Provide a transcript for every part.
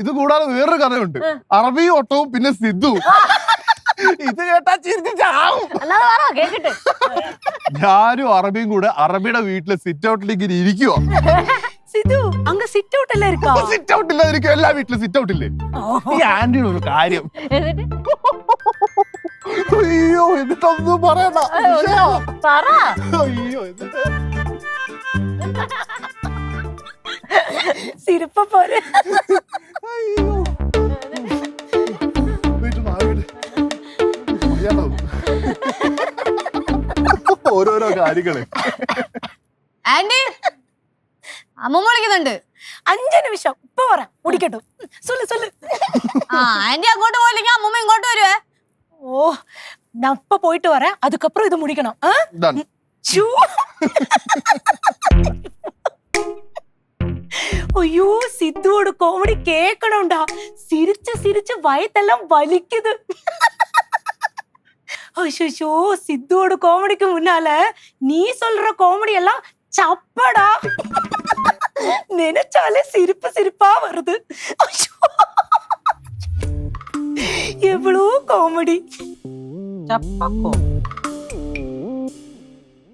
ഇത് കൂടാതെ വേറൊരു കഥയുണ്ട്. അറബി ഓട്ടവും പിന്നെ സിദ്ധു ഇത് കേട്ടാ ചിരിച്ചാവും ഞാനും അറബിയും കൂടെ അറബിയുടെ വീട്ടിലെ സിറ്റ് ഔട്ടിലേക്ക് ഇരിക്കുവോ. സിധു അങ്ങ് സിറ്റ് ഔട്ട് അല്ലേ ഇരിക്കോ? സിറ്റ് ഔട്ട് എല്ലാ വീട്ടിലും സിറ്റ് ഔട്ട് ഇല്ലേ? ഈ ആന്റിയുടെ ഒരു കാര്യം. അയ്യോ എന്നിട്ടൊന്നും പറയണ്ട. അയ്യോ എന്നിട്ട്? തിരുപ്പ പോലെ. അയ്യോ. ഓരോരോ കാര്യങ്ങൾ. ആന്റി. അമ്മ വിളിക്കുന്നുണ്ട്. അഞ്ചു നിമിഷം. ഇപ്പൊ പറ. കുടിക്കട്ടോ സൊല്ലു സൊല്ലു. ആ ആന്റി അങ്ങോട്ട് പോയില്ലെങ്കിൽ അമ്മ ഇങ്ങോട്ട് വരുവേ. ഓ ഞാൻ ഇപ്പൊ പോയിട്ട് വരാം. അതുക്കപ്പുറം ഇത് മുടിക്കണം. ആ? ചൂ ச்சூ. ஐயோ சித்துவோட காமெடி கேட்கணும்டா சிரிச்சு சிரிச்சு வயத்தெல்லாம் வலிக்குது ஐயோ சித்துவோட காமெடிக்கு முன்னால நீ சொல்ற காமெடி எல்லாம் சப்படா நினைச்சாலே சிரிப்பு சிரிப்பா வருது ஐயோ எவ்வளோ காமெடி ചപ്പക്കോ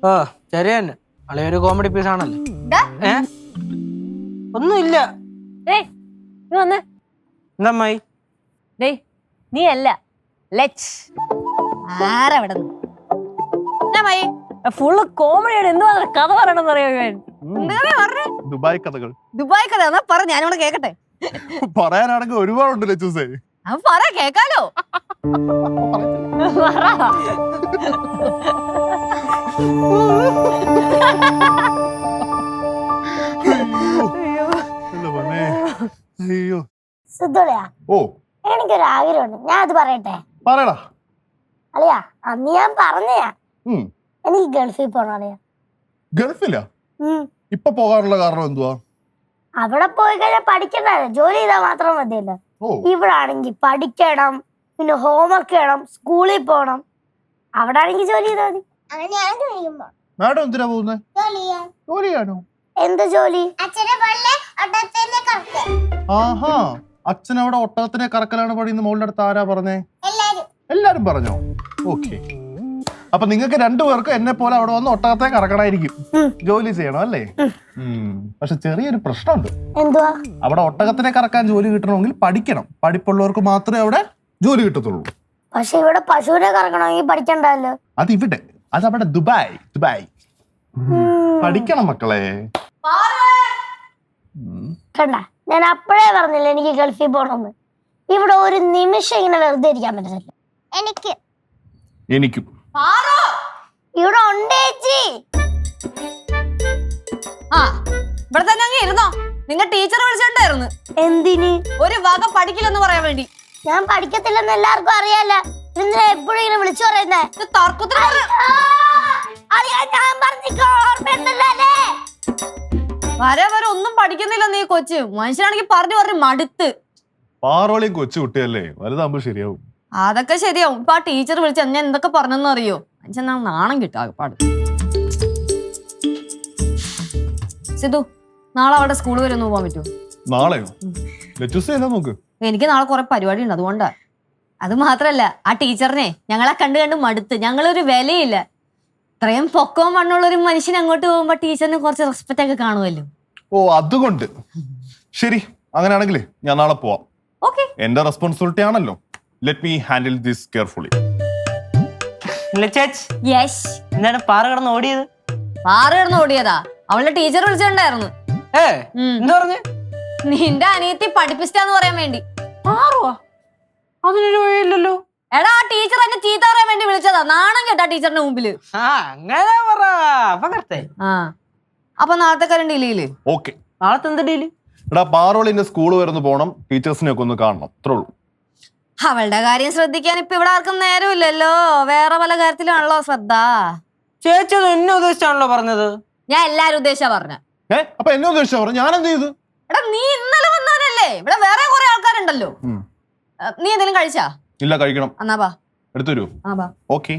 ഓ ശരി തന്നെ അളയൊരു കോമഡി പീസ് ആണല്ലോ ദാ. ഏ ഒന്നുമില്ല. ഏയ് നീ വന്ന്. എന്തമ്മായി ഡേയ് നീ അല്ല. ലെച്ച് ആരവിടെ ഫുള്ള് കോമഡിയാണ് എന്ത് പറഞ്ഞ കഥ പറയണമെന്ന് അറിയാൻ ദുബായ് കഥകൾ. ദുബായ് കഥ എന്നാ പറ ഞാനിവിടെ കേക്കട്ടെ. പറയാനാണെങ്കിൽ ഒരുപാടുണ്ട് ലച്ചൂസേ. അവൻ പറ കേക്കാലോ. പറ. ഓ. എനിക്കൊരു ആഗ്രഹമുണ്ട് ഞാൻ അത് പറയട്ടെ? പറയടാ. അളിയാ അന്ന് ഞാൻ പറഞ്ഞയാ എനിക്ക് ഗൾഫിൽ പോകണം അളിയാ. ഗൾഫിലാ. ഇപ്പൊ പോകാനുള്ള കാരണം എന്തുവാ? അവിടെ പോയി കഴിഞ്ഞാൽ പഠിക്കണ്ട. ജോലി ചെയ്താൽ മാത്രം മതിയല്ലോ. ഓ. ഇവിടെ ആണെങ്കിൽ പഠിക്കണം പിന്നെ ഹോംവർക്ക് ചെയ്യണം സ്കൂളിൽ പോകണം അവിടെ ആണെങ്കിൽ ജോലി ചെയ്താൽ മതി. മാഡം എന്തിനാ പോകുന്നത് ജോലി ചെയ്യാനോ എന്ത് ജോലി? ആഹാ. അച്ഛൻ അവിടെ ഒട്ടകത്തിനെ കറക്കലാണ് പണിയുന്ന മോളുടെ അടുത്ത് ആരാ പറഞ്ഞേ? എല്ലാരും. പറഞ്ഞോ? ഓക്കെ. അപ്പൊ നിങ്ങൾക്ക് രണ്ടുപേർക്കും എന്നെ പോലെ അവിടെ വന്ന് ഒട്ടകത്തെ കറക്കണായിരിക്കും. ജോലി ചെയ്യണം അല്ലേ. പക്ഷെ ചെറിയൊരു പ്രശ്നമുണ്ട്. അവിടെ ഒട്ടകത്തിനെ കറക്കാൻ ജോലി കിട്ടണമെങ്കിൽ പഠിക്കണം. പഠിപ്പുള്ളവർക്ക് മാത്രമേ അവിടെ ജോലി കിട്ടത്തുള്ളൂ. പക്ഷെ ഇവിടെ പശുവിനെ കറക്കണമെങ്കിൽ പഠിക്കണ്ടല്ലോ. അത് ഇവിടെ അത് അവിടെ ദുബായ്. ദുബായ് പഠിക്കണം മക്കളെ. കണ്ട. ഞാൻ അപ്പോഴേ പറഞ്ഞില്ല എനിക്ക് ഗൾഫിൽ പോകണമെന്ന് ഇവിടെ ഒരു നിമിഷം ഇങ്ങനെ വെറുതെ ഇരിക്കാൻ പറ്റത്തില്ല. എനിക്ക്. എനിക്കും. ഇവിടെ ഉണ്ടേച്ചി ആ ഇവിടെ തന്നെ അങ്ങ് ഇരുന്നോ. നിങ്ങൾ ടീച്ചർ വിളിച്ചിട്ടുണ്ടായിരുന്നു എന്തിന്? ഒരു വക പഠിക്കില്ലെന്ന് പറയാൻ വേണ്ടി. ഞാൻ പഠിക്കത്തില്ലെന്ന് എല്ലാവർക്കും അറിയാലോ എന്തിനാ എപ്പോഴും ഇങ്ങനെ വിളിച്ചു പറയുന്നേ? തർക്കത്തിന് പറ- ഞാൻ പറഞ്ഞിക്കോ, ഓർമ്മയൊന്നുമില്ലല്ലേ? വരെ വരെ ഒന്നും പഠിക്കുന്നില്ല നീ കൊച്ച്. മനുഷ്യനാണെങ്കിൽ പറഞ്ഞു പറഞ്ഞു മടുത്ത്. പാറോളിയും കൊച്ചു കുട്ടിയല്ലേ? വലുതാകുമ്പോ ശരിയാവും. അതൊക്കെ ശരിയാവും. ഇപ്പൊ ആ ടീച്ചർ വിളിച്ച് ഞാൻ എന്തൊക്കെ പറഞ്ഞെന്ന് അറിയോ? മനുഷ്യൻ നാണം കിട്ടാ പാട് സിധു നാളെ അവിടെ സ്കൂൾ വരെ ഒന്ന് പോകാൻ പറ്റുമോ? നാളെയോ? നോക്ക്. എനിക്ക് നാളെ കുറെ പരിപാടി ഉണ്ട് അതുകൊണ്ടാ. അത് മാത്രല്ല ആ ടീച്ചറിനെ ഞങ്ങളെ കണ്ടു കണ്ട് മടുത്ത്. ഞങ്ങളൊരു വിലയില്ല. ഇത്രയും പൊക്കവും മണ്ണുള്ള ഒരു മനുഷ്യൻ അങ്ങോട്ട് പോകുമ്പോ ടീച്ചറിന് കുറച്ച് റെസ്പെക്റ്റ് ഒക്കെ കാണുമല്ലോ ഓ അതുകൊണ്ട്. ശരി അങ്ങനെയാണെങ്കിൽ ഞാൻ നാളെ പോവാം. ഓക്കെ എന്റെ റെസ്പോൺസിബിലിറ്റി ആണല്ലോ. Let me handle this carefully ചേച്ചി. യെസ് എന്താണ് പാറ കിടന്ന് ഓടിയത്? പാറ കിടന്ന് ഓടിയതാ. അവളുടെ ടീച്ചർ വിളിച്ചിട്ടുണ്ടായിരുന്നു. ഏ. എന്താ പറഞ്ഞേ? നിന്റെ അനിയത്തി പഠിപ്പിച്ചാന്ന് പറയാൻ വേണ്ടി. പാറുവാ അതിനൊരു വഴിയില്ലല്ലോ. എടാ ആ ടീച്ചർ എന്നെ ചീത്ത പറയാൻ വേണ്ടി വിളിച്ചതാ. നാണം കേട്ടാ ടീച്ചറിന്റെ മുമ്പിൽ. ആ അങ്ങനെ പറ. അപ്പൊ കറക്റ്റേ ആ. അപ്പൊ നാളത്തെ കാര്യം ഡീലിൽ ഓക്കെ. നാളത്തെ എന്ത് ഡീൽ എടാ പാറോളിന്റെ സ്കൂൾ വരുന്ന പോണം. ടീച്ചേഴ്സിനെ ഒക്കെ ഒന്ന് കാണണം. അത്രേ ഉള്ളൂ. അവളുടെ കാര്യം ശ്രദ്ധിക്കാൻ ഇപ്പൊ ഇവിടെ ആർക്കും നേരമില്ലല്ലോ. വേറെ പല കാര്യത്തിലാണല്ലോ ശ്രദ്ധ. ചേച്ചി അത് എന്നെ ഉദ്ദേശിച്ചാണല്ലോ പറഞ്ഞത്. ഞാൻ എല്ലാരും ഉദ്ദേശിച്ചാ പറഞ്ഞ. ഏ അപ്പൊ എന്നെ ഉദ്ദേശിച്ച പറഞ്ഞു? ഞാൻ എന്ത് ചെയ്തു? എടാ നീ ഇന്നലെ വന്നവനല്ലേ? ഇവിടെ വേറെ കുറെ ആൾക്കാരുണ്ടല്ലോ. ഉം. ഏ, നീ എന്തെങ്കിലും കഴിച്ചാ? ഇല്ല കഴിക്കണം. എന്നാ ബാ. എടുത്തു തരൂ ഓക്കെ.